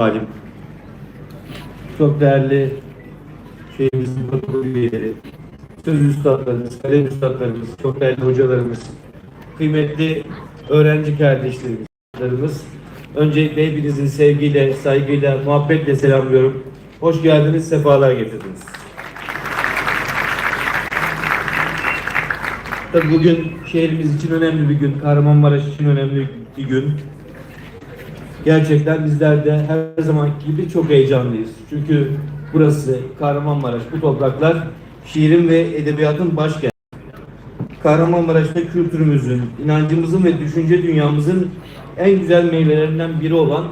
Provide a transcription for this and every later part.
Halim. Çok değerli şeyimizin protokol üyeleri, söz üstadlarımız, kalem üstadlarımız, çok değerli hocalarımız, kıymetli öğrenci kardeşlerimiz, öncelikle hepinizin sevgiyle, saygıyla, muhabbetle selamlıyorum. Hoş geldiniz, sefalar getirdiniz. Tabii bugün şehrimiz için önemli bir gün, Kahramanmaraş için önemli bir gün. Gerçekten bizler de her zamanki gibi çok heyecanlıyız. Çünkü burası Kahramanmaraş, bu topraklar şiirin ve edebiyatın başkenti. Kahramanmaraş'ta kültürümüzün, inancımızın ve düşünce dünyamızın en güzel meyvelerinden biri olan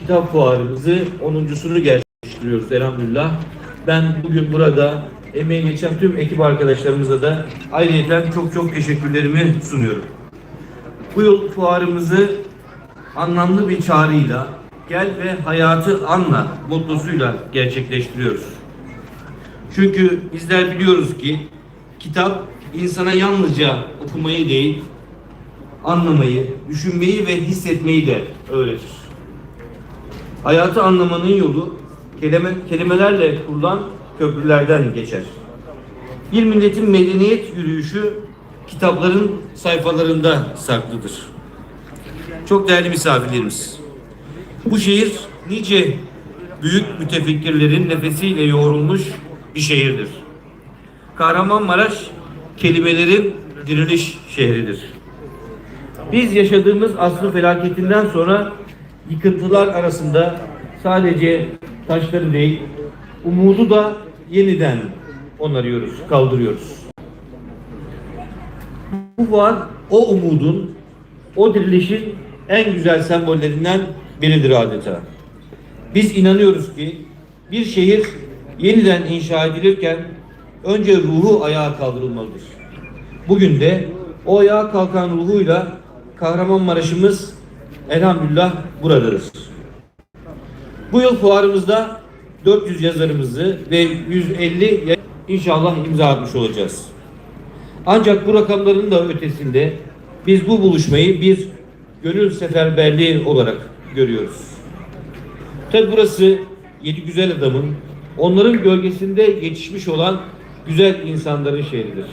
kitap fuarımızı 10.sunu gerçekleştiriyoruz elhamdülillah. Ben bugün burada emeği geçen tüm ekip arkadaşlarımıza da ayrıca çok çok teşekkürlerimi sunuyorum. Bu yıl fuarımızı anlamlı bir çağrıyla gel ve hayatı anla mottosuyla gerçekleştiriyoruz. Çünkü bizler biliyoruz ki kitap insana yalnızca okumayı değil, anlamayı, düşünmeyi ve hissetmeyi de öğretir. Hayatı anlamanın yolu kelime, kelimelerle kurulan köprülerden geçer. Bir milletin medeniyet yürüyüşü kitapların sayfalarında saklıdır. Çok değerli misafirlerimiz. Bu şehir nice büyük mütefekkirlerin nefesiyle yoğrulmuş bir şehirdir. Kahramanmaraş kelimelerin diriliş şehridir. Biz yaşadığımız asrın felaketinden sonra yıkıntılar arasında sadece taşları değil, umudu da yeniden onarıyoruz, kaldırıyoruz. Bu var o umudun, o dirilişin en güzel sembollerinden biridir adeta. Biz inanıyoruz ki bir şehir yeniden inşa edilirken önce ruhu ayağa kaldırılmalıdır. Bugün de o ayağa kalkan ruhuyla Kahramanmaraş'ımız elhamdülillah buradadır. Bu yıl fuarımızda 400 yazarımızı ve 150 ya- inşallah imza atmış olacağız. Ancak bu rakamların da ötesinde biz bu buluşmayı bir gönül seferberliği olarak görüyoruz. Tabi burası yedi güzel adamın, onların gölgesinde yetişmiş olan güzel insanların şehridir.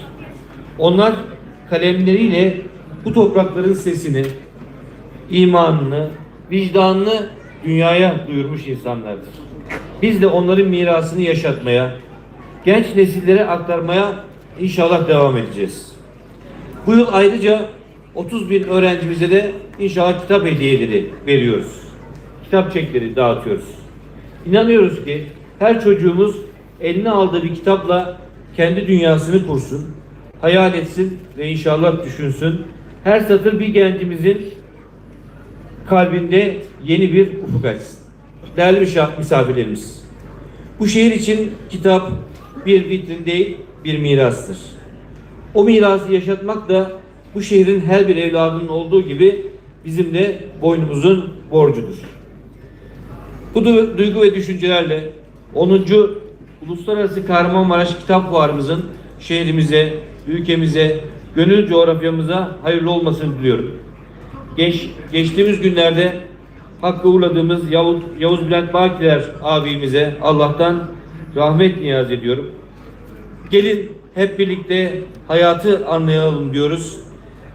Onlar kalemleriyle bu toprakların sesini, imanını, vicdanını dünyaya duyurmuş insanlardır. Biz de onların mirasını yaşatmaya, genç nesillere aktarmaya inşallah devam edeceğiz. Bu yıl ayrıca 30 bin öğrencimize de inşallah kitap hediyeleri veriyoruz. Kitap çekleri dağıtıyoruz. İnanıyoruz ki her çocuğumuz eline aldığı bir kitapla kendi dünyasını kursun, hayal etsin ve inşallah düşünsün. Her satır bir gencimizin kalbinde yeni bir ufuk açsın. Değerli misaf- misafirlerimiz, bu şehir için kitap bir vitrin değil, bir mirastır. O mirası yaşatmak da bu şehrin her bir evladının olduğu gibi bizim de boynumuzun borcudur. Bu du- duygu ve düşüncelerle 10. Uluslararası Kahramanmaraş Kitap Fuarımızın şehrimize, ülkemize, gönül coğrafyamıza hayırlı olmasını diliyorum. Geç, geçtiğimiz günlerde hakkı uğurladığımız Yavuz, Yavuz Bülent Bakiler abimize Allah'tan rahmet niyaz ediyorum. Gelin hep birlikte hayatı anlayalım diyoruz.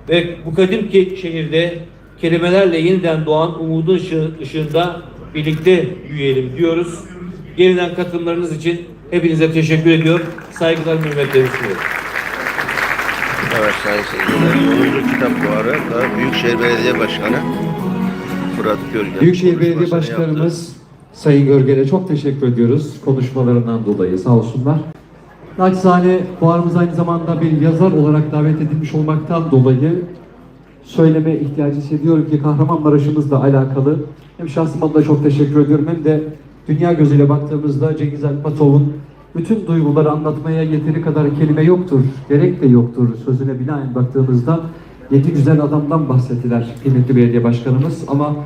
Ve bu kadim ki şehirde kelimelerle yeniden doğan umudun ışı- ışığında birlikte büyüyelim diyoruz. Yeniden katılımlarınız için hepinize teşekkür ediyorum. Saygılar, hürmetlerimi sunuyorum. Evet sayın seyirciler. 10. Kitap Fuarı da Büyükşehir Belediye Başkanı Murat Gölgen. Büyükşehir Belediye konuşmasını yaptı. Başkanımız Sayın Görgel'e çok teşekkür ediyoruz konuşmalarından dolayı sağ olsunlar. Naçizane fuarımız aynı zamanda bir yazar olarak davet edilmiş olmaktan dolayı söyleme ihtiyacı hissediyorum ki Kahramanmaraş'ımızla alakalı. Hem şahsım adına çok teşekkür ediyorum. Hem de dünya gözüyle baktığımızda Cengiz Alpatov'un bütün duyguları anlatmaya yeteri kadar kelime yoktur, gerek de yoktur sözüne binaen baktığımızda yedi güzel adamdan bahsettiler kıymetli belediye başkanımız. Ama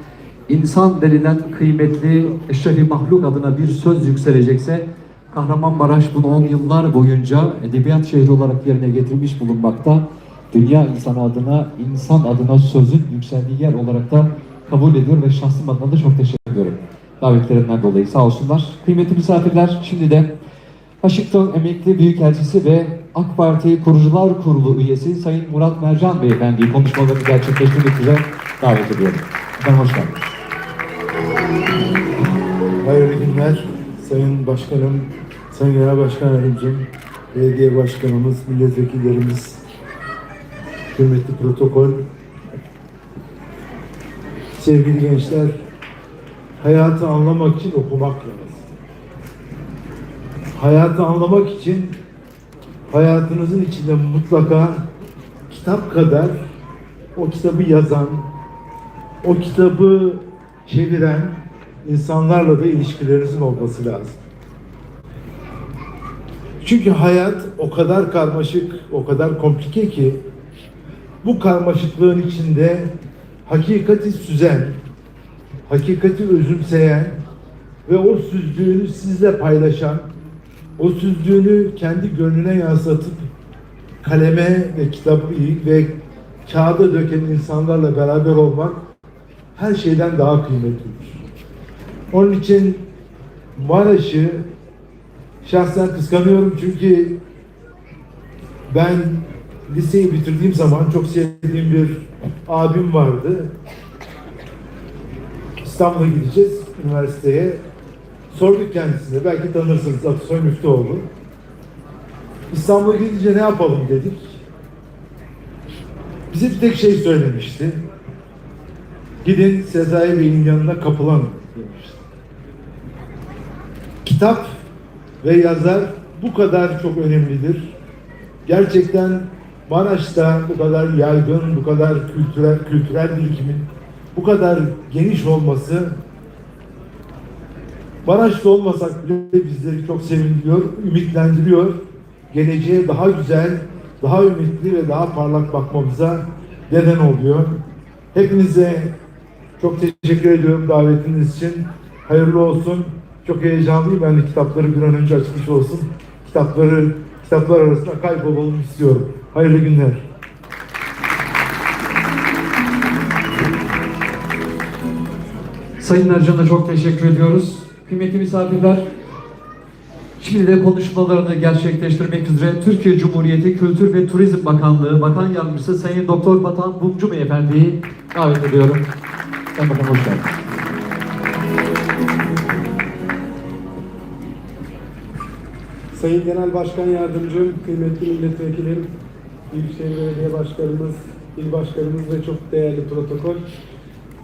insan denilen kıymetli eşrefi mahluk adına bir söz yükselecekse Kahramanmaraş bunu 10 yıllar boyunca edebiyat şehri olarak yerine getirmiş bulunmakta. Dünya insanı adına, insan adına sözün yükseldiği yer olarak da kabul ediyor ve şahsım adına da çok teşekkür ediyorum. davetlerinden dolayı sağ olsunlar. Kıymetli misafirler şimdi de Washington Emekli Büyükelçisi ve AK Parti Kurucular Kurulu üyesi Sayın Murat Mercan Beyefendi'yi konuşmalarını gerçekleştirmek üzere davet ediyorum. Efendim hoş geldiniz. Hayırlı günler Sayın Başkanım, Sayın Genel Başkan Yardımcım, Belediye Başkanımız, milletvekillerimiz, kıymetli protokol, sevgili gençler, hayatı anlamak için okumak lazım. Hayatı anlamak için hayatınızın içinde mutlaka kitap kadar o kitabı yazan, o kitabı çeviren insanlarla da ilişkilerinizin olması lazım. Çünkü hayat o kadar karmaşık, o kadar komplike ki bu karmaşıklığın içinde hakikati süzen, hakikati özümseyen ve o süzdüğünü sizle paylaşan, o süzdüğünü kendi gönlüne yansıtıp kaleme ve kitap ve kağıda döken insanlarla beraber olmak her şeyden daha kıymetlidir. Onun için Maraş'ı şahsen kıskanıyorum çünkü ben liseyi bitirdiğim zaman çok sevdiğim bir abim vardı. İstanbul'a gideceğiz üniversiteye. Sorduk kendisine, belki tanırsınız Atasoy Müftüoğlu. İstanbul'a gidince ne yapalım dedik. Bize bir tek şey söylemişti. Gidin Sezai Bey'in yanına kapılan demişti. Kitap ve yazar bu kadar çok önemlidir. Gerçekten Maraş'ta bu kadar yaygın, bu kadar kültürel, kültürel birikimin bu kadar geniş olması Maraş'ta olmasak bile bizleri çok sevindiriyor, ümitlendiriyor. Geleceğe daha güzel, daha ümitli ve daha parlak bakmamıza neden oluyor. Hepinize çok teşekkür ediyorum davetiniz için. Hayırlı olsun. Çok heyecanlıyım. Ben de kitapları bir an önce açılış olsun. Kitapları, kitaplar arasında kaybolalım istiyorum. Hayırlı günler. Sayın Mercan'a çok teşekkür ediyoruz. Kıymetli misafirler, şimdi de konuşmalarını gerçekleştirmek üzere Türkiye Cumhuriyeti Kültür ve Turizm Bakanlığı Bakan Yardımcısı Sayın Doktor Batan Mumcu Beyefendi'yi davet ediyorum. Sayın Bakan hoş geldiniz. Sayın Genel Başkan Yardımcım, kıymetli milletvekilim, Büyükşehir Belediye Başkanımız, il başkanımız ve çok değerli protokol.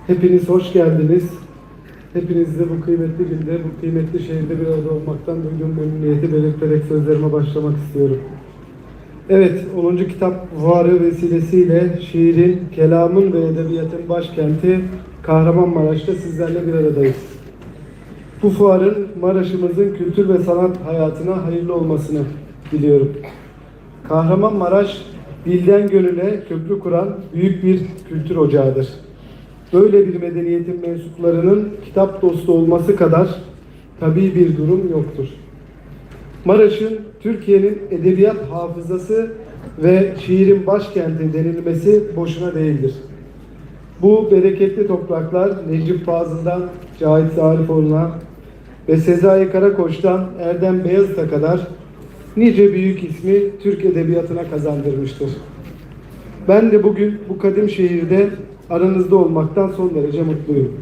Hepiniz hoş geldiniz. Hepinizle bu kıymetli günde, bu kıymetli şehirde bir arada olmaktan duyduğum memnuniyeti belirterek sözlerime başlamak istiyorum. Evet, 10. Kitap Fuarı vesilesiyle şiirin, kelamın ve edebiyatın başkenti Kahramanmaraş'ta sizlerle bir aradayız. Bu fuarın Maraş'ımızın kültür ve sanat hayatına hayırlı olmasını diliyorum. Kahramanmaraş, dilden gönüle köprü kuran büyük bir kültür ocağıdır. Böyle bir medeniyetin mensuplarının kitap dostu olması kadar tabii bir durum yoktur. Maraş'ın Türkiye'nin edebiyat hafızası ve şiirin başkenti denilmesi boşuna değildir. Bu bereketli topraklar Necip Fazıl'dan Cahit Zarifoğlu'na ve Sezai Karakoç'tan Erdem Beyazıt'a kadar nice büyük ismi Türk edebiyatına kazandırmıştır. Ben de bugün bu kadim şehirde aranızda olmaktan son derece mutluyum.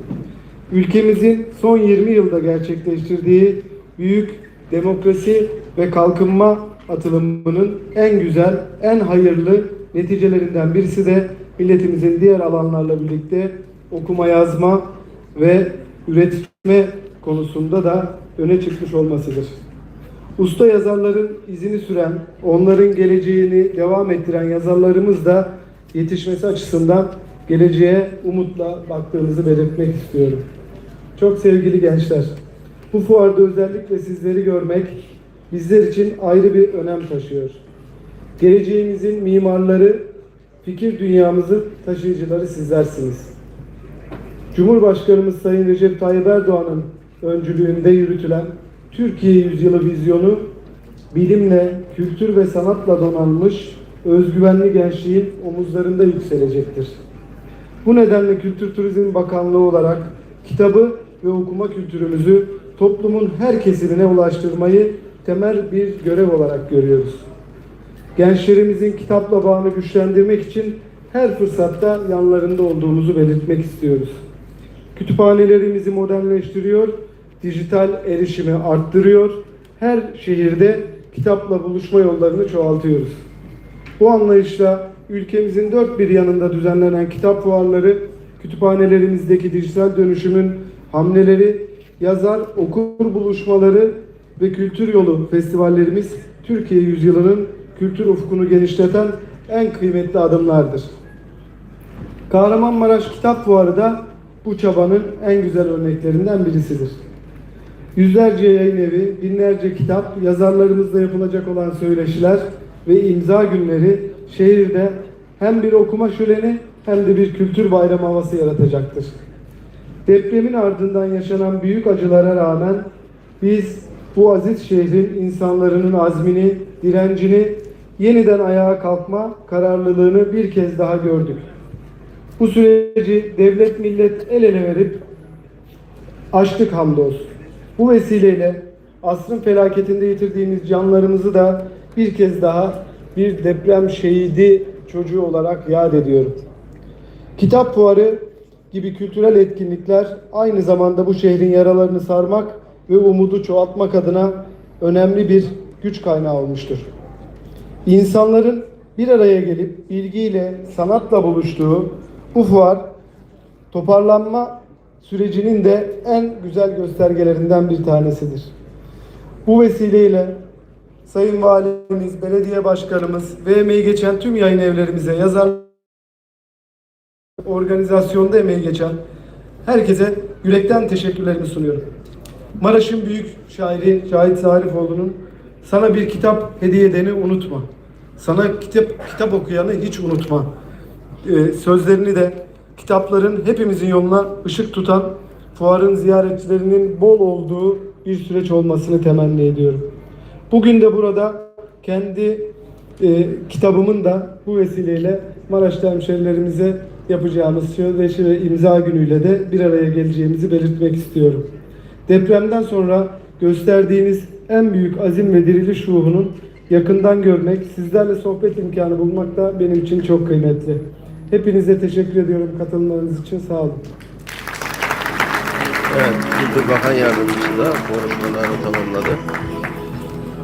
Ülkemizin son 20 yılda gerçekleştirdiği büyük demokrasi ve kalkınma atılımının en güzel, en hayırlı neticelerinden birisi de milletimizin diğer alanlarla birlikte okuma yazma ve üretme konusunda da öne çıkmış olmasıdır. Usta yazarların izini süren, onların geleceğini devam ettiren yazarlarımız da yetişmesi açısından geleceğe umutla baktığımızı belirtmek istiyorum. Çok sevgili gençler, bu fuarda özellikle sizleri görmek bizler için ayrı bir önem taşıyor. Geleceğimizin mimarları, fikir dünyamızın taşıyıcıları sizlersiniz. Cumhurbaşkanımız Sayın Recep Tayyip Erdoğan'ın öncülüğünde yürütülen Türkiye Yüzyılı vizyonu bilimle, kültür ve sanatla donanmış özgüvenli gençliğin omuzlarında yükselecektir. Bu nedenle Kültür Turizm Bakanlığı olarak kitabı ve okuma kültürümüzü toplumun her kesimine ulaştırmayı temel bir görev olarak görüyoruz. Gençlerimizin kitapla bağını güçlendirmek için her fırsatta yanlarında olduğumuzu belirtmek istiyoruz. Kütüphanelerimizi modernleştiriyor, dijital erişimi arttırıyor, her şehirde kitapla buluşma yollarını çoğaltıyoruz. Bu anlayışla ülkemizin dört bir yanında düzenlenen kitap fuarları, kütüphanelerimizdeki dijital dönüşümün hamleleri, yazar okur buluşmaları ve kültür yolu festivallerimiz Türkiye yüzyılının kültür ufkunu genişleten en kıymetli adımlardır. Kahramanmaraş Kitap Fuarı da bu çabanın en güzel örneklerinden birisidir. Yüzlerce yayın evi, binlerce kitap, yazarlarımızla yapılacak olan söyleşiler ve imza günleri şehirde hem bir okuma şöleni hem de bir kültür bayramı havası yaratacaktır. Depremin ardından yaşanan büyük acılara rağmen biz bu aziz şehrin insanların azmini, direncini, yeniden ayağa kalkma kararlılığını bir kez daha gördük. Bu süreci devlet millet el ele verip açtık hamdolsun. Bu vesileyle asrın felaketinde yitirdiğimiz canlarımızı da bir kez daha bir deprem şehidi çocuğu olarak yad ediyorum. Kitap fuarı gibi kültürel etkinlikler aynı zamanda bu şehrin yaralarını sarmak ve umudu çoğaltmak adına önemli bir güç kaynağı olmuştur. İnsanların bir araya gelip bilgiyle, sanatla buluştuğu bu fuar toparlanma sürecinin de en güzel göstergelerinden bir tanesidir. Bu vesileyle Sayın Valimiz, Belediye Başkanımız ve emeği geçen tüm yayın evlerimize, yazar organizasyonda emeği geçen herkese yürekten teşekkürlerimi sunuyorum. Maraş'ın büyük şairi Cahit Zarifoğlu'nun sana bir kitap hediye edeni unutma. Sana kitap kitap okuyanı hiç unutma. Ee, sözlerini de kitapların hepimizin yoluna ışık tutan fuarın ziyaretçilerinin bol olduğu bir süreç olmasını temenni ediyorum. Bugün de burada kendi e, kitabımın da bu vesileyle Maraşlı hemşerilerimize yapacağımız söyleşi ve imza günüyle de bir araya geleceğimizi belirtmek istiyorum. Depremden sonra gösterdiğiniz en büyük azim ve diriliş ruhunun yakından görmek, sizlerle sohbet imkanı bulmak da benim için çok kıymetli. Hepinize teşekkür ediyorum katılımlarınız için. Sağ olun. Evet, Kültür Bakan Yardımcısı da konuşmalarını tamamladı.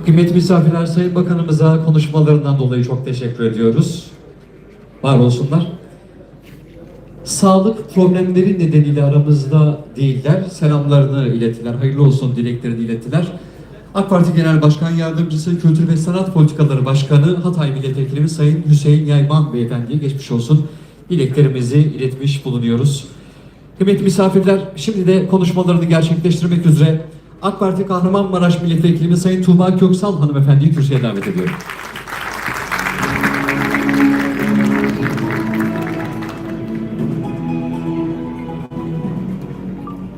Kıymetli misafirler, Sayın Bakanımıza konuşmalarından dolayı çok teşekkür ediyoruz. Var olsunlar. Sağlık problemleri nedeniyle aramızda değiller. Selamlarını ilettiler, hayırlı olsun dileklerini ilettiler. AK Parti Genel Başkan Yardımcısı, Kültür ve Sanat Politikaları Başkanı Hatay Milletvekilimiz Sayın Hüseyin Yayman Beyefendi'ye geçmiş olsun dileklerimizi iletmiş bulunuyoruz. Kıymetli misafirler, şimdi de konuşmalarını gerçekleştirmek üzere AK Parti Kahramanmaraş Milletvekilimiz Sayın Tuğba Köksal Hanımefendi'yi kürsüye davet ediyorum.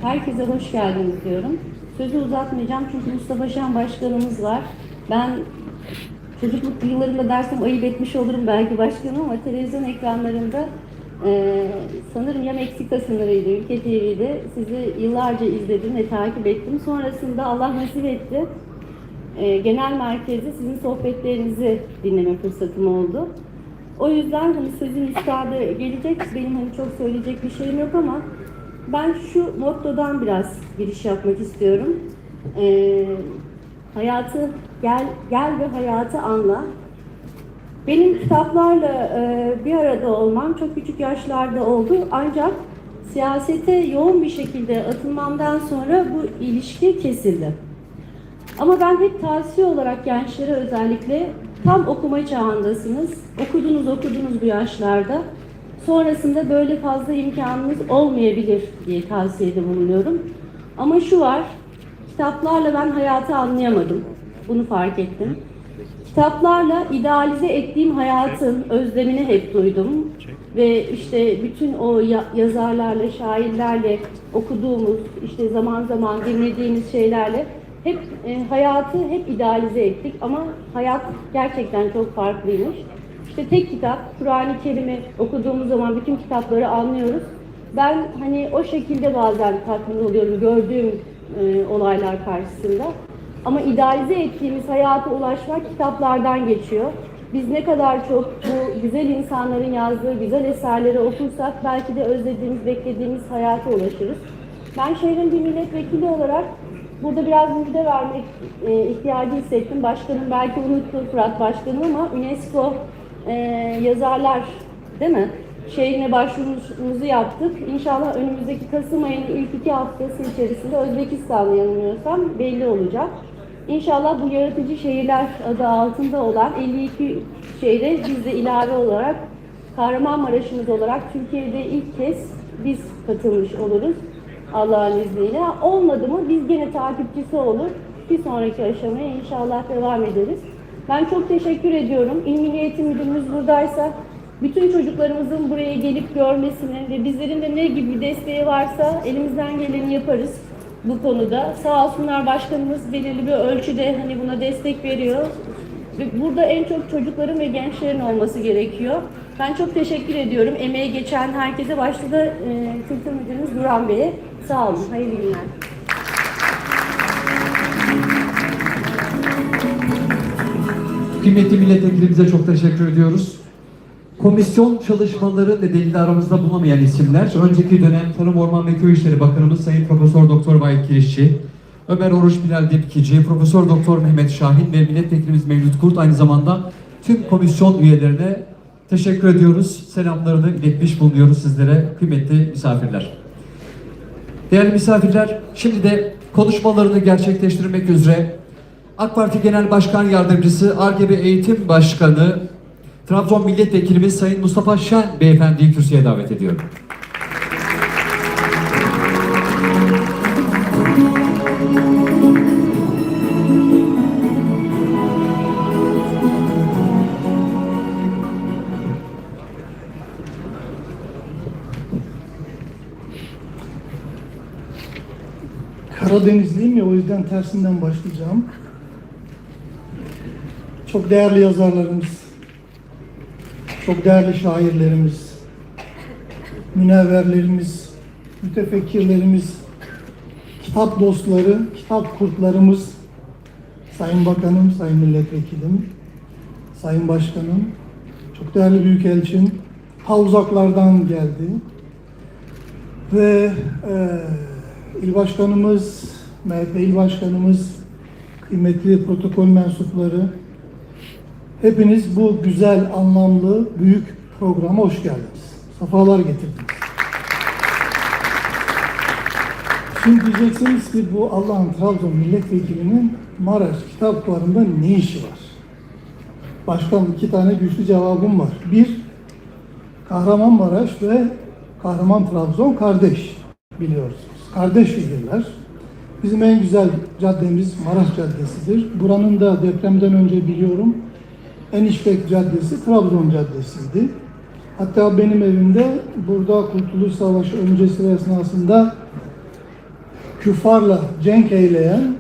Herkese hoş geldiniz diyorum. Sözü uzatmayacağım çünkü Mustafa Şen Başkanımız var. Ben çocukluk yıllarında dersem ayıp etmiş olurum belki başkanım ama televizyon ekranlarında eee, sanırım ya Meksika sınırıydı, Ülke TV'de sizi yıllarca izledim ve takip ettim. Sonrasında Allah nasip etti. Eee, genel merkezde sizin sohbetlerinizi dinleme fırsatım oldu. O yüzden hani sözün üstadı gelecek. Benim hani çok söyleyecek bir şeyim yok ama ben şu mottodan biraz giriş yapmak istiyorum. Ee, hayatı gel gel ve hayatı anla. Benim kitaplarla e, bir arada olmam çok küçük yaşlarda oldu ancak siyasete yoğun bir şekilde atılmamdan sonra bu ilişki kesildi. Ama ben hep tavsiye olarak gençlere özellikle tam okuma çağındasınız. Okudunuz okudunuz bu yaşlarda. Sonrasında böyle fazla imkanınız olmayabilir diye tavsiyede bulunuyorum. Ama şu var, kitaplarla ben hayatı anlayamadım. Bunu fark ettim. Kitaplarla idealize ettiğim hayatın özlemini hep duydum. Ve işte bütün o ya- yazarlarla, şairlerle okuduğumuz, işte zaman zaman dinlediğimiz şeylerle hep e, hayatı hep idealize ettik ama hayat gerçekten çok farklıymış. İşte tek kitap, Kur'an-ı Kerim'i okuduğumuz zaman bütün kitapları anlıyoruz. Ben hani o şekilde bazen tatmin oluyorum gördüğüm e, olaylar karşısında. Ama idealize ettiğimiz hayata ulaşmak kitaplardan geçiyor. Biz ne kadar çok bu güzel insanların yazdığı güzel eserleri okursak belki de özlediğimiz, beklediğimiz hayata ulaşırız. Ben şehrin bir milletvekili olarak burada biraz müjde vermek e, ihtiyacı hissettim. Başkanım belki unuttu Fırat Başkanım ama UNESCO e, yazarlar değil mi? Şehrine başvurumuzu yaptık. İnşallah önümüzdeki Kasım ayının ilk iki haftası içerisinde Özbekistan'da yanılmıyorsam belli olacak. İnşallah bu yaratıcı şehirler adı altında olan 52 şehre biz de ilave olarak Kahramanmaraş'ımız olarak Türkiye'de ilk kez biz katılmış oluruz Allah'ın izniyle. Olmadı mı biz gene takipçisi olur. Bir sonraki aşamaya inşallah devam ederiz. Ben çok teşekkür ediyorum. İl Milli Eğitim Müdürümüz buradaysa bütün çocuklarımızın buraya gelip görmesini ve bizlerin de ne gibi desteği varsa elimizden geleni yaparız bu konuda. Sağ olsunlar başkanımız belirli bir ölçüde hani buna destek veriyor. Ve burada en çok çocukların ve gençlerin olması gerekiyor. Ben çok teşekkür ediyorum. Emeği geçen herkese başta da e, Kültür Müdürümüz Duran Bey'e. Sağ olun. Hayırlı günler. Kıymetli milletvekilimize çok teşekkür ediyoruz. Komisyon çalışmaları nedeniyle aramızda bulunamayan isimler, önceki dönem Tarım Orman ve Köy İşleri Bakanımız Sayın Profesör Doktor Vahit Kirişçi, Ömer Oruç Bilal Depkici, Profesör Doktor Mehmet Şahin ve milletvekilimiz Mevlüt Kurt aynı zamanda tüm komisyon üyelerine teşekkür ediyoruz. Selamlarını iletmiş bulunuyoruz sizlere kıymetli misafirler. Değerli misafirler, şimdi de konuşmalarını gerçekleştirmek üzere AK Parti Genel Başkan Yardımcısı, ARGEB Eğitim Başkanı, Trabzon Milletvekilimiz Sayın Mustafa Şen Beyefendi'yi kürsüye davet ediyorum. Karadenizliyim ya o yüzden tersinden başlayacağım. Çok değerli yazarlarımız, çok değerli şairlerimiz, münevverlerimiz, mütefekkirlerimiz, kitap dostları, kitap kurtlarımız, Sayın Bakanım, Sayın Milletvekilim, Sayın Başkanım, çok değerli Büyükelçim, ta uzaklardan geldi. Ve e, il başkanımız, MHP il başkanımız, kıymetli protokol mensupları, hepiniz bu güzel, anlamlı, büyük programa hoş geldiniz. Safalar getirdiniz. Şimdi diyeceksiniz ki bu Allah'ın Trabzon milletvekilinin Maraş kitap fuarında ne işi var? Başkan iki tane güçlü cevabım var. Bir, Kahramanmaraş ve Kahraman Trabzon kardeş biliyorsunuz. Kardeş şehirler. Bizim en güzel caddemiz Maraş Caddesi'dir. Buranın da depremden önce biliyorum en işlek caddesi Trabzon Caddesi'ydi. Hatta benim evimde burada Kurtuluş Savaşı öncesi ve esnasında küffarla cenk eyleyen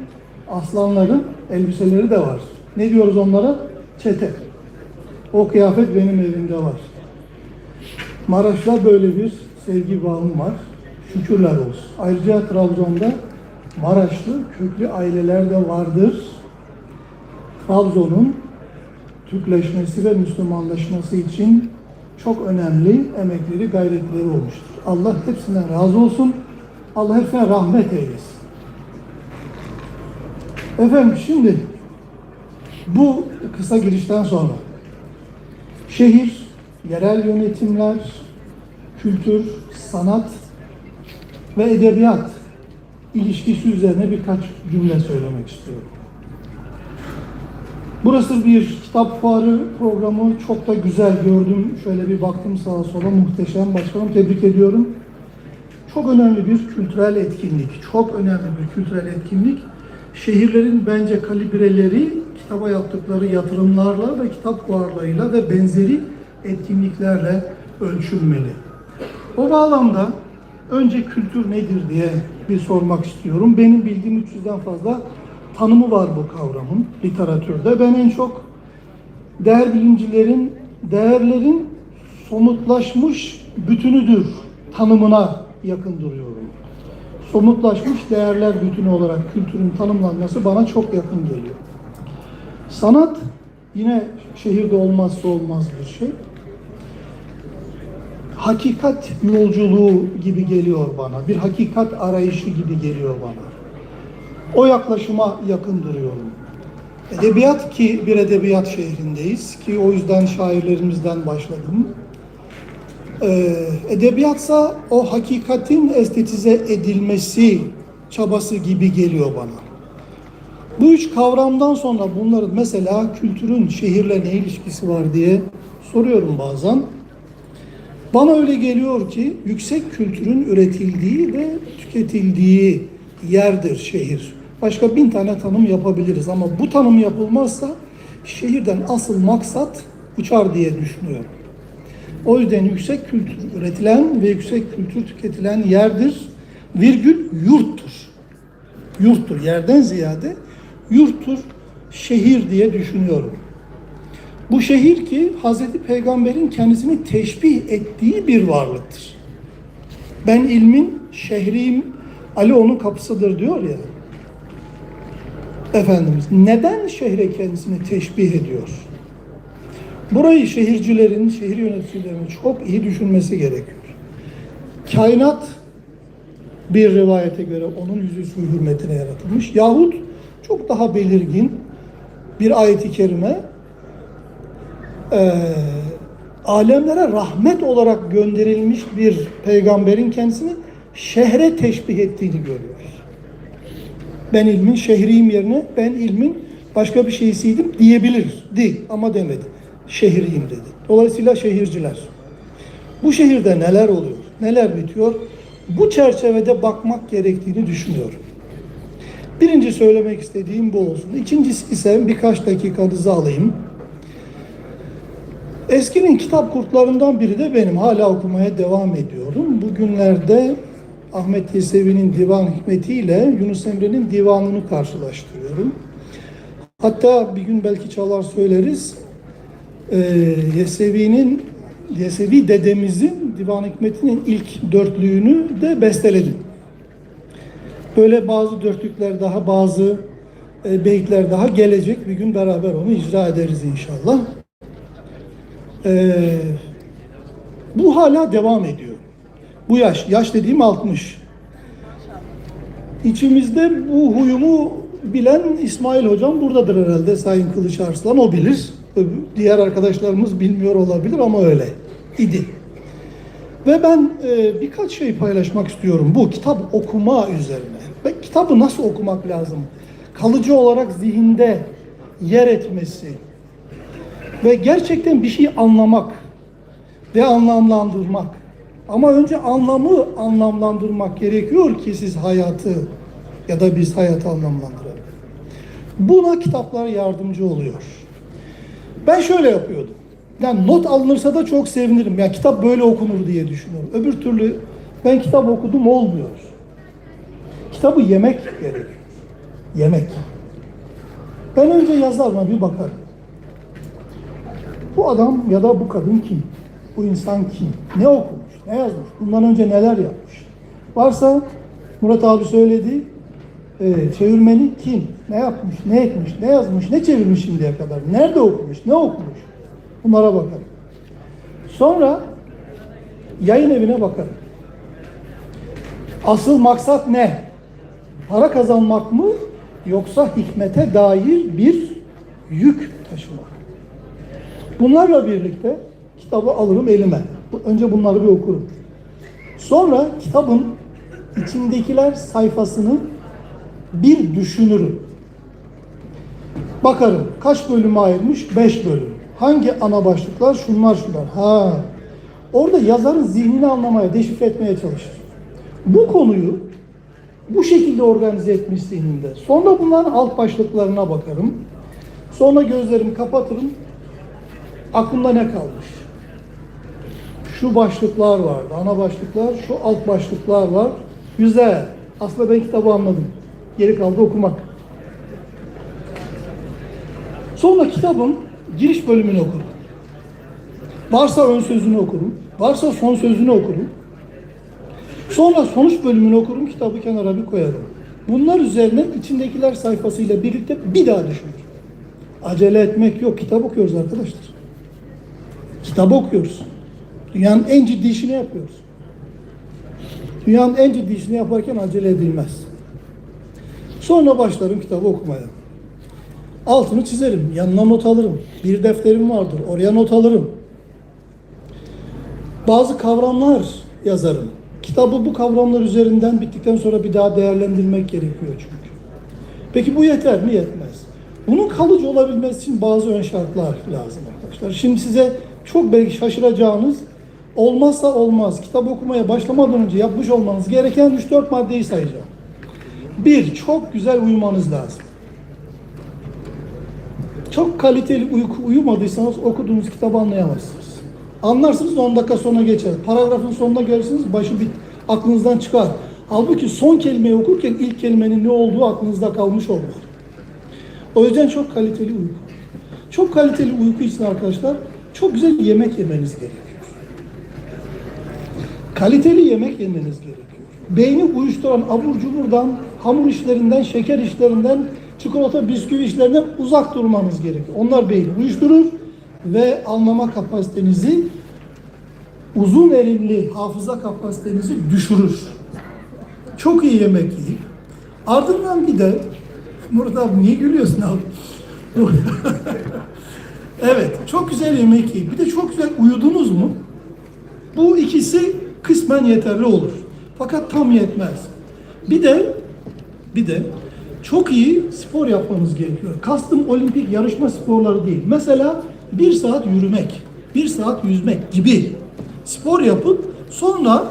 aslanların elbiseleri de var. Ne diyoruz onlara? Çete. O kıyafet benim evimde var. Maraş'la böyle bir sevgi bağım var. Şükürler olsun. Ayrıca Trabzon'da Maraşlı köklü aileler de vardır. Trabzon'un Türkleşmesi ve Müslümanlaşması için çok önemli emekleri, gayretleri olmuştur. Allah hepsinden razı olsun. Allah hepsine rahmet eylesin. Efendim şimdi bu kısa girişten sonra şehir, yerel yönetimler, kültür, sanat ve edebiyat ilişkisi üzerine birkaç cümle söylemek istiyorum. Burası bir kitap fuarı programı. Çok da güzel gördüm. Şöyle bir baktım sağa sola. Muhteşem. Başkanım tebrik ediyorum. Çok önemli bir kültürel etkinlik. Çok önemli bir kültürel etkinlik. Şehirlerin bence kalibreleri kitaba yaptıkları yatırımlarla ve kitap fuarlarıyla ve benzeri etkinliklerle ölçülmeli. O bağlamda önce kültür nedir diye bir sormak istiyorum. Benim bildiğim 300'den fazla tanımı var bu kavramın literatürde. Ben en çok değer bilimcilerin değerlerin somutlaşmış bütünüdür tanımına yakın duruyorum. Somutlaşmış değerler bütünü olarak kültürün tanımlanması bana çok yakın geliyor. Sanat yine şehirde olmazsa olmaz bir şey. Hakikat yolculuğu gibi geliyor bana. Bir hakikat arayışı gibi geliyor bana. O yaklaşıma yakın duruyorum. Edebiyat ki bir edebiyat şehrindeyiz ki o yüzden şairlerimizden başladım. Ee, edebiyatsa o hakikatin estetize edilmesi çabası gibi geliyor bana. Bu üç kavramdan sonra bunların mesela kültürün şehirle ne ilişkisi var diye soruyorum bazen. Bana öyle geliyor ki yüksek kültürün üretildiği ve tüketildiği yerdir şehir. Başka bin tane tanım yapabiliriz ama bu tanım yapılmazsa şehirden asıl maksat uçar diye düşünüyorum. O yüzden yüksek kültür üretilen ve yüksek kültür tüketilen yerdir. Virgül yurttur. Yurttur. Yerden ziyade yurttur, şehir diye düşünüyorum. Bu şehir ki Hazreti Peygamber'in kendisini teşbih ettiği bir varlıktır. Ben ilmin şehriyim, Ali onun kapısıdır diyor ya. Efendimiz neden şehre kendisini teşbih ediyor? Burayı şehircilerin, şehir yöneticilerinin çok iyi düşünmesi gerekiyor. Kainat bir rivayete göre onun yüzü su hürmetine yaratılmış. Yahut çok daha belirgin bir ayeti kerime eee, alemlere rahmet olarak gönderilmiş bir peygamberin kendisini şehre teşbih ettiğini görüyoruz. Ben ilmin şehriyim yerine ben ilmin başka bir şeysiydim diyebilirdi ama demedi. Şehriyim dedi. Dolayısıyla şehirciler. Bu şehirde neler oluyor, neler bitiyor? Bu çerçevede bakmak gerektiğini düşünüyorum. Birinci söylemek istediğim bu olsun. İkincisi ise birkaç dakikanızı alayım. Eskinin kitap kurtlarından biri de benim. Hala okumaya devam ediyorum. Bugünlerde Ahmet Yesevi'nin divan hikmetiyle Yunus Emre'nin divanını karşılaştırıyorum. Hatta bir gün belki çalar söyleriz. Ee, Yesevi'nin Yesevi dedemizin divan hikmetinin ilk dörtlüğünü de besteledim. Böyle bazı dörtlükler daha, bazı e, beyitler daha gelecek. Bir gün beraber onu icra ederiz inşallah. Ee, bu hala devam ediyor. Bu yaş, yaş dediğim 60. İçimizde bu huyumu bilen İsmail Hocam buradadır herhalde Sayın Kılıç Arslan, o bilir. Diğer arkadaşlarımız bilmiyor olabilir ama öyle idi. Ve ben e, birkaç şey paylaşmak istiyorum bu kitap okuma üzerine. Ve kitabı nasıl okumak lazım? Kalıcı olarak zihinde yer etmesi ve gerçekten bir şey anlamak ve anlamlandırmak. Ama önce anlamı anlamlandırmak gerekiyor ki siz hayatı ya da biz hayatı anlamlandıralım. Buna kitaplar yardımcı oluyor. Ben şöyle yapıyordum. Yani not alınırsa da çok sevinirim. Ya kitap böyle okunur diye düşünüyorum. Öbür türlü ben kitap okudum olmuyor. Kitabı yemek gerekiyor. Yemek. Ben önce yazarına bir bakarım. Bu adam ya da bu kadın kim? Bu insan kim? Ne okumuş? Ne yazmış? Bundan önce neler yapmış? Varsa Murat abi söyledi. E, çevirmeni kim? Ne yapmış? Ne etmiş? Ne yazmış? Ne çevirmiş şimdiye kadar? Nerede okumuş? Ne okumuş? Bunlara bakarım. Sonra yayın evine bakarım. Asıl maksat ne? Para kazanmak mı yoksa hikmete dair bir yük taşımak? Bunlarla birlikte kitabı alırım elime. Önce bunları bir okurum. Sonra kitabın içindekiler sayfasını bir düşünürüm. Bakarım kaç bölüme ayırmış? Beş bölüm. Hangi ana başlıklar? Şunlar şunlar. Ha. Orada yazarın zihnini anlamaya, deşifre etmeye çalışır. Bu konuyu bu şekilde organize etmiş zihnimde. Sonra bunların alt başlıklarına bakarım. Sonra gözlerimi kapatırım. Aklımda ne kalmış? Şu başlıklar vardı, ana başlıklar, şu alt başlıklar var. Güzel. Aslında ben kitabı anladım. Geri kaldı okumak. Sonra kitabın giriş bölümünü okurum. Varsa ön sözünü okurum. Varsa son sözünü okurum. Sonra sonuç bölümünü okurum, kitabı kenara bir koyarım. Bunlar üzerine içindekiler sayfasıyla birlikte bir daha düşünürüm. Acele etmek yok. Kitap okuyoruz arkadaşlar. Kitap okuyoruz. Dünyanın en ciddi işini yapıyoruz. Dünyanın en ciddi işini yaparken acele edilmez. Sonra başlarım kitabı okumaya. Altını çizerim, yanına not alırım. Bir defterim vardır, oraya not alırım. Bazı kavramlar yazarım. Kitabı bu kavramlar üzerinden bittikten sonra bir daha değerlendirmek gerekiyor çünkü. Peki bu yeter mi? Yetmez. Bunun kalıcı olabilmesi için bazı ön şartlar lazım arkadaşlar. Şimdi size çok belki şaşıracağınız olmazsa olmaz kitap okumaya başlamadan önce yapmış olmanız gereken 3-4 maddeyi sayacağım. Bir, çok güzel uyumanız lazım. Çok kaliteli uyku uyumadıysanız okuduğunuz kitabı anlayamazsınız. Anlarsınız 10 dakika sonra geçer. Paragrafın sonuna gelirsiniz başı bit aklınızdan çıkar. Halbuki son kelimeyi okurken ilk kelimenin ne olduğu aklınızda kalmış olmalı. O yüzden çok kaliteli uyku. Çok kaliteli uyku için arkadaşlar çok güzel yemek yemeniz gerekiyor. Kaliteli yemek yemeniz gerekiyor. Beyni uyuşturan abur cuburdan, hamur işlerinden, şeker işlerinden, çikolata, bisküvi işlerinden uzak durmanız gerekiyor. Onlar beyni uyuşturur ve anlama kapasitenizi, uzun erimli hafıza kapasitenizi düşürür. Çok iyi yemek yiyip, ardından bir de, Murat abi niye gülüyorsun abi? evet, çok güzel yemek yiyip, bir de çok güzel uyudunuz mu? Bu ikisi kısmen yeterli olur. Fakat tam yetmez. Bir de bir de çok iyi spor yapmanız gerekiyor. Kastım olimpik yarışma sporları değil. Mesela bir saat yürümek, bir saat yüzmek gibi spor yapıp sonra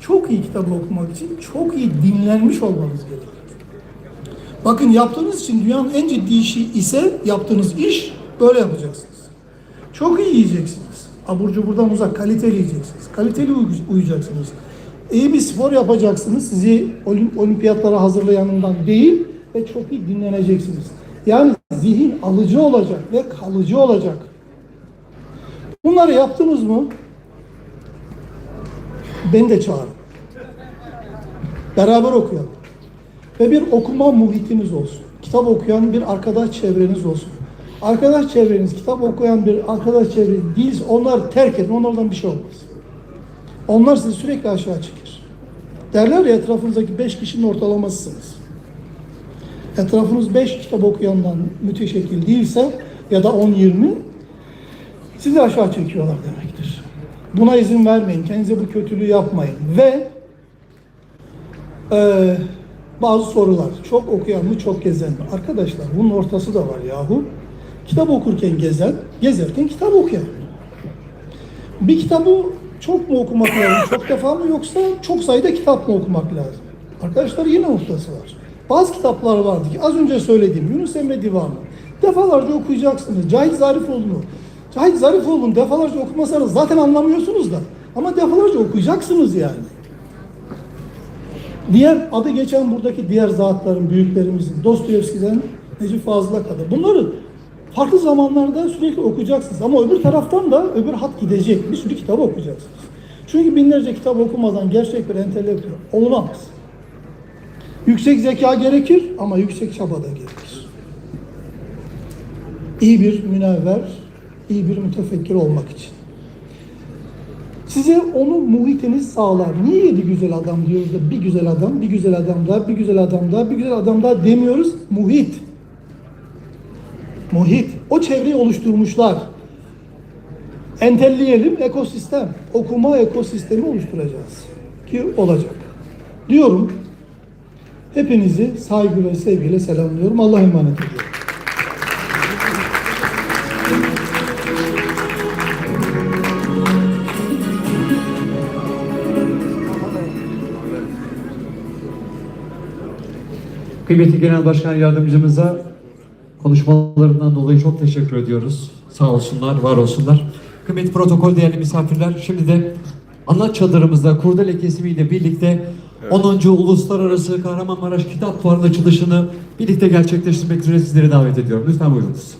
çok iyi kitabı okumak için çok iyi dinlenmiş olmanız gerekiyor. Bakın yaptığınız için dünyanın en ciddi işi ise yaptığınız iş böyle yapacaksınız. Çok iyi yiyeceksiniz. Abur cuburdan uzak, kaliteli yiyeceksiniz. Kaliteli uy- uyuyacaksınız. İyi bir spor yapacaksınız. Sizi olim- olimpiyatlara hazırlayanından değil ve çok iyi dinleneceksiniz. Yani zihin alıcı olacak ve kalıcı olacak. Bunları yaptınız mı? Beni de çağırın. Beraber okuyalım. Ve bir okuma muhitiniz olsun. Kitap okuyan bir arkadaş çevreniz olsun. Arkadaş çevreniz, kitap okuyan bir arkadaş çevreniz değilse onları terk edin. Onlardan bir şey olmaz. Onlar sizi sürekli aşağı çeker. Derler ya etrafınızdaki beş kişinin ortalamasısınız. Etrafınız beş kitap okuyandan müteşekkil değilse ya da 10-20 sizi aşağı çekiyorlar demektir. Buna izin vermeyin. Kendinize bu kötülüğü yapmayın. Ve eee, bazı sorular. Çok okuyan mı, çok gezen mi? Arkadaşlar bunun ortası da var yahu. Kitap okurken gezen, gezerken kitap okuyan. Bir kitabı çok mu okumak lazım, çok defa mı yoksa çok sayıda kitap mı okumak lazım? Arkadaşlar yine ortası var. Bazı kitaplar vardı ki az önce söylediğim Yunus Emre Divanı. Defalarca okuyacaksınız. Cahit Zarifoğlu'nu. Cahit Zarifoğlu'nu defalarca okumasanız zaten anlamıyorsunuz da. Ama defalarca okuyacaksınız yani. Diğer adı geçen buradaki diğer zatların, büyüklerimizin, Dostoyevski'den Necip Fazıl'a kadar. Bunları farklı zamanlarda sürekli okuyacaksınız. Ama öbür taraftan da öbür hat gidecek. Bir sürü kitap okuyacaksınız. Çünkü binlerce kitap okumadan gerçek bir entelektüel olunamaz. Yüksek zeka gerekir ama yüksek çaba da gerekir. İyi bir münevver, iyi bir mütefekkir olmak için. Size onu muhitiniz sağlar. Niye yedi güzel adam diyoruz da bir güzel adam, bir güzel adam daha, bir güzel adam daha, bir güzel adam daha demiyoruz? Muhit. Muhit. O çevreyi oluşturmuşlar. Entelleyelim ekosistem. Okuma ekosistemi oluşturacağız. Ki olacak. Diyorum. Hepinizi saygı ve sevgiyle selamlıyorum. Allah'a emanet ediyorum. Kıymetli Genel Başkan Yardımcımıza konuşmalarından dolayı çok teşekkür ediyoruz. Sağ olsunlar, var olsunlar. Kıymetli protokol değerli misafirler, şimdi de ana çadırımızda kurdele kesimiyle birlikte 10. Uluslararası Kahramanmaraş Kitap Fuarı'nın açılışını birlikte gerçekleştirmek üzere sizleri davet ediyorum. Lütfen buyurunuz.